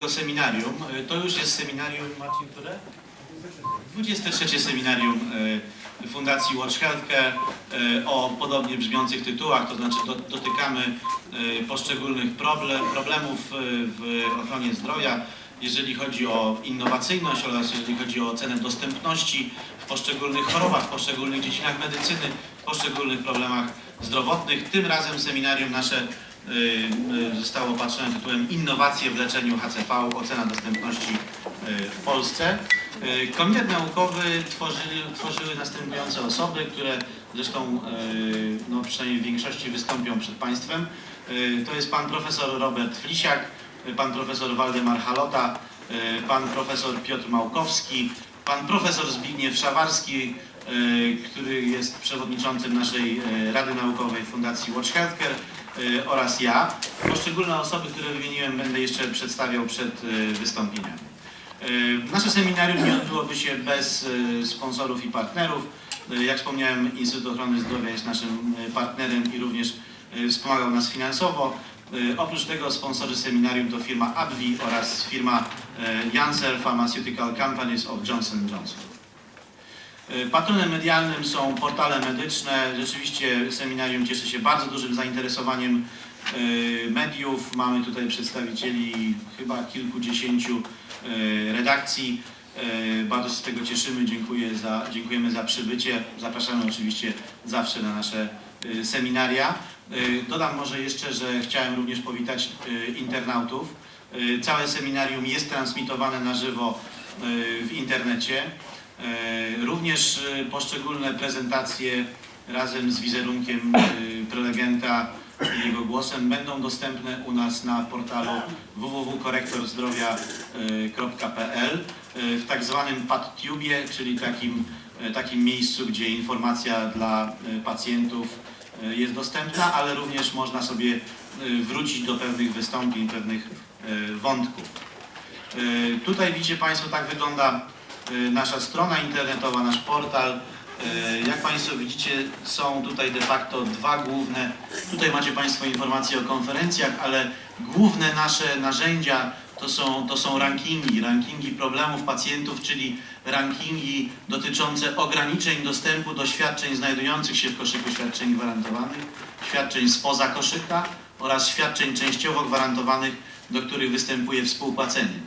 tego seminarium. E, To już jest seminarium, Marcin, które? 23 seminarium e, Fundacji Watch Healthcare e, o podobnie brzmiących tytułach, to znaczy do, dotykamy poszczególnych problem, problemów w ochronie zdrowia, jeżeli chodzi o innowacyjność oraz jeżeli chodzi o ocenę dostępności w poszczególnych chorobach, w poszczególnych dziedzinach medycyny, w poszczególnych problemach zdrowotnych. Tym razem seminarium nasze zostało opatrzone tytułem Innowacje w leczeniu HCV, ocena dostępności y, w Polsce. Y, Komitet naukowy tworzyli, tworzyły następujące osoby, które zresztą y, no, przynajmniej w większości wystąpią przed Państwem. Y, To jest pan profesor Robert Flisiak, y, pan profesor Waldemar Halota, y, pan profesor Piotr Małkowski, pan profesor Zbigniew Szawarski, y, który jest przewodniczącym naszej y, Rady Naukowej Fundacji Watch Healthcare y, oraz ja. Poszczególne osoby, które wymieniłem, będę jeszcze przedstawiał przed wystąpieniami. Y, Nasze seminarium nie odbyłoby się bez sponsorów i partnerów. Jak wspomniałem, Instytut Ochrony Zdrowia jest naszym partnerem i również wspomagał nas finansowo. Oprócz tego sponsorzy seminarium to firma AbbVie oraz firma Janssen Pharmaceutical Companies of Johnson Johnson. Y, Patronem medialnym są portale medyczne. Rzeczywiście seminarium cieszy się bardzo dużym zainteresowaniem y, mediów. Mamy tutaj przedstawicieli chyba kilkudziesięciu y, redakcji. Bardzo się z tego cieszymy. Dziękuję za, dziękujemy za przybycie. Zapraszamy oczywiście zawsze na nasze seminaria. Dodam może jeszcze, że chciałem również powitać internautów. Całe seminarium jest transmitowane na żywo w internecie. E, Również e, poszczególne prezentacje razem z wizerunkiem e, prelegenta i jego głosem będą dostępne u nas na portalu www.korektorzdrowia.pl w tak zwanym PadTubie, czyli takim, takim miejscu, gdzie informacja dla pacjentów jest dostępna, ale również można sobie wrócić do pewnych wystąpień, pewnych wątków. Tutaj widzicie Państwo, tak wygląda nasza strona internetowa, nasz portal. E, Jak Państwo widzicie, są tutaj de facto dwa główne. Tutaj macie Państwo informacje o konferencjach, ale główne nasze narzędzia to są, to są rankingi, rankingi problemów pacjentów, czyli rankingi dotyczące ograniczeń dostępu do świadczeń znajdujących się w koszyku świadczeń gwarantowanych, świadczeń spoza koszyka oraz świadczeń częściowo gwarantowanych, do których występuje współpłacenie.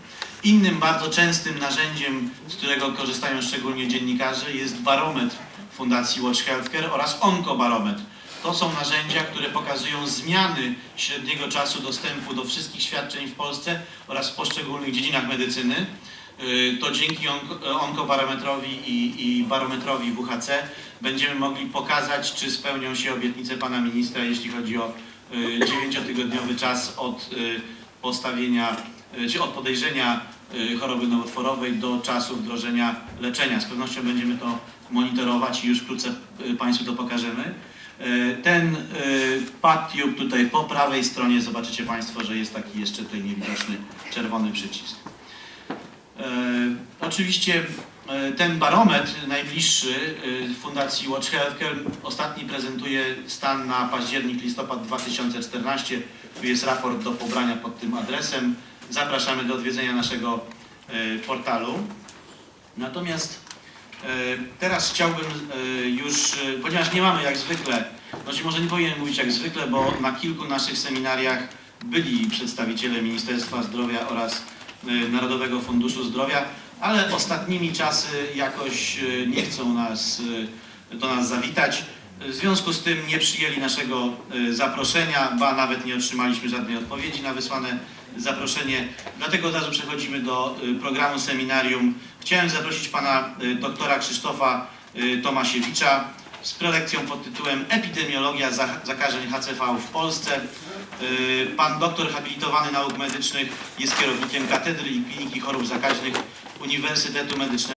Innym bardzo częstym narzędziem, z którego korzystają szczególnie dziennikarze, jest barometr Fundacji Watch Healthcare oraz onkobarometr. To są narzędzia, które pokazują zmiany średniego czasu dostępu do wszystkich świadczeń w Polsce oraz w poszczególnych dziedzinach medycyny. Y, To dzięki onko- onkobarometrowi i, i barometrowi WHC będziemy mogli pokazać, czy spełnią się obietnice pana ministra, jeśli chodzi o y, dziewięciotygodniowy czas od y, postawienia, czy od podejrzenia choroby nowotworowej do czasu wdrożenia leczenia. Z pewnością będziemy to monitorować i już wkrótce y, Państwu to pokażemy. Y, Ten y, PadTube tutaj po prawej stronie zobaczycie Państwo, że jest taki jeszcze tutaj niewidoczny czerwony przycisk. Oczywiście ten barometr najbliższy Fundacji Watch Healthcare ostatni prezentuje stan na październik-listopad 2014. Tu jest raport do pobrania pod tym adresem. Zapraszamy do odwiedzenia naszego e, portalu. Natomiast e, teraz chciałbym e, już, ponieważ nie mamy jak zwykle, znaczy może nie powinienem mówić jak zwykle, bo na kilku naszych seminariach byli przedstawiciele Ministerstwa Zdrowia oraz Narodowego Funduszu Zdrowia, ale ostatnimi czasy jakoś nie chcą nas, do nas zawitać. W związku z tym nie przyjęli naszego zaproszenia, ba nawet nie otrzymaliśmy żadnej odpowiedzi na wysłane zaproszenie. Dlatego od razu przechodzimy do e, programu seminarium. Chciałem zaprosić pana e, doktora Krzysztofa e, Tomasiewicza z prelekcją pod tytułem Epidemiologia za- zakażeń HCV w Polsce. Pan doktor habilitowany nauk medycznych jest kierownikiem Katedry i Kliniki Chorób Zakaźnych Uniwersytetu Medycznego.